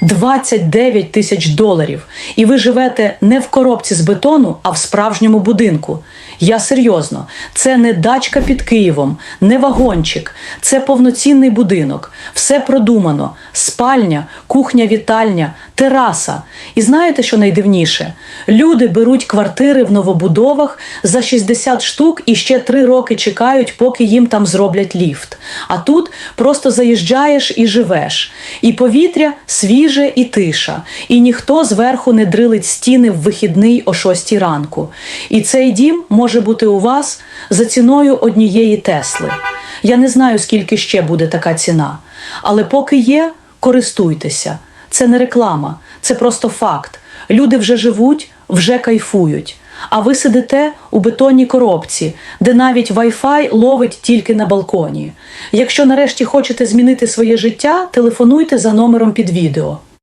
29 тисяч доларів. І ви живете не в коробці з бетону, а в справжньому будинку. Я серйозно, це не дачка під Києвом, не вагончик, це повноцінний будинок. Все продумано: спальня, кухня, вітальня, тераса. І знаєте, що найдивніше? Люди беруть квартири в новобудовах за 60 штук і ще 3 роки чекають, поки їм там зроблять ліфт. А тут просто заїжджаєш і живеш. І повітря свіже і тиша. І ніхто зверху не дрилить стіни в вихідний о 6 ранку. І цей дім може бути у вас за ціною однієї Тесли. Я не знаю, скільки ще буде така ціна. Але поки є, користуйтеся. Це не реклама, це просто факт. Люди вже живуть, вже кайфують. А ви сидите у бетонній коробці, де навіть Wi-Fi ловить тільки на балконі. Якщо нарешті хочете змінити своє життя, телефонуйте за номером під відео.